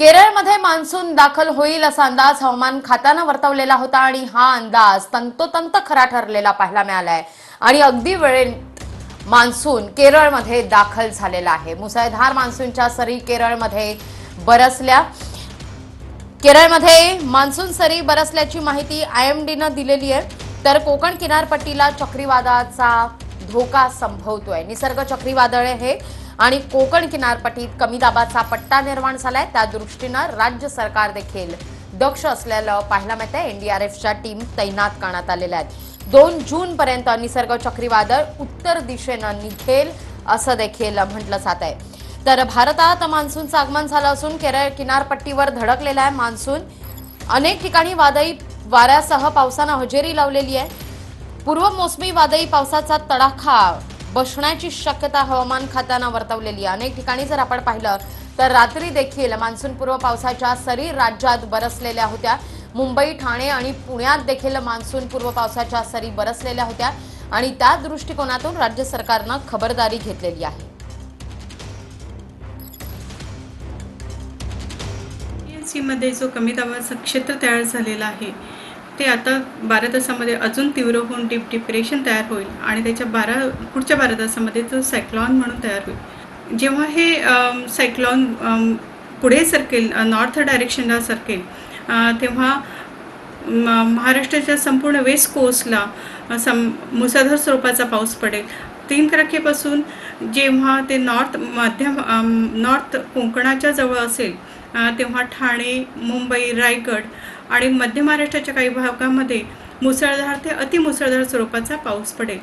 केरळमध्ये मान्सून दाखल होईल असा अंदाज हवामान खात्यानं वर्तवलेला होता आणि हा अंदाज तंतोतंत खरा ठरलेला पाहायला मिळालाय. आणि अगदी वेळेत मान्सून केरळमध्ये दाखल झालेला आहे. मुसळधार मान्सूनच्या सरी केरळमध्ये बरसल्या. केरळमध्ये मान्सून सरी बरसल्याची माहिती आय एम डीनं दिलेली आहे. तर कोकण किनारपट्टीला चक्रीवादाचा धोका संभवतोय. निसर्ग चक्रीवादळ हे आणि कोकण किनारपट्टीत कमी दाबाचा पट्टा निर्माण झालाय. त्या दृष्टीनं राज्य सरकार देखील दक्ष असलेलं पाहायला मिळत आहे एनडीआरएफच्या टीम तैनात करण्यात आलेल्या आहेत. दोन जून पर्यंत निसर्ग चक्रीवादळ उत्तर दिशेनं निघेल असं देखील म्हटलं जात आहे. तर भारतात मान्सूनचं आगमन झालं असून केरळ किनारपट्टीवर धडकलेला आहे मान्सून. अनेक ठिकाणी वादळी वाऱ्यासह पावसानं हजेरी लावलेली आहे. पूर्व मोसमी वादळी पावसाचा तडाखा बसण्याची शक्यता हवामान खात्यानं वर्तवलेली आहे. अनेक ठिकाणी जर आपण पाहिलं तर रात्री देखील मान्सूनपूर्व पावसाच्या सरी राज्यात बरसलेल्या होत्या. मुंबई ठाणे आणि पुण्यात देखील मान्सूनपूर्व पावसाच्या सरी बरसलेल्या होत्या आणि त्या दृष्टिकोनातून राज्य सरकारनं खबरदारी घेतलेली आहे. मध्ये जो कमी दाबाचा क्षेत्र तयार झालेला आहे ते आता बारा तासामध्ये अजून तीव्र होऊन डीप डिप्रेशन तयार होईल आणि त्याच्या बारा पुढच्या बारा तासामध्ये तो सायक्लॉन म्हणून तयार होईल. जेव्हा हे सायक्लॉन पुढे सरकेल नॉर्थ डायरेक्शनला सरकेल तेव्हा म- महाराष्ट्राच्या संपूर्ण वेस्ट कोस्टला सम मुसळधार स्वरूपाचा पाऊस पडेल. तीन तारखेपासून जेव्हा ते नॉर्थ मध्य नॉर्थ कोकणाच्या जवळ असेल तेव्हा ठाणे मुंबई रायगड आणि मध्य महाराष्ट्राच्या काही भागामध्ये मुसळधार ते अतिमुसळधार स्वरूपाचा पाऊस पडेल.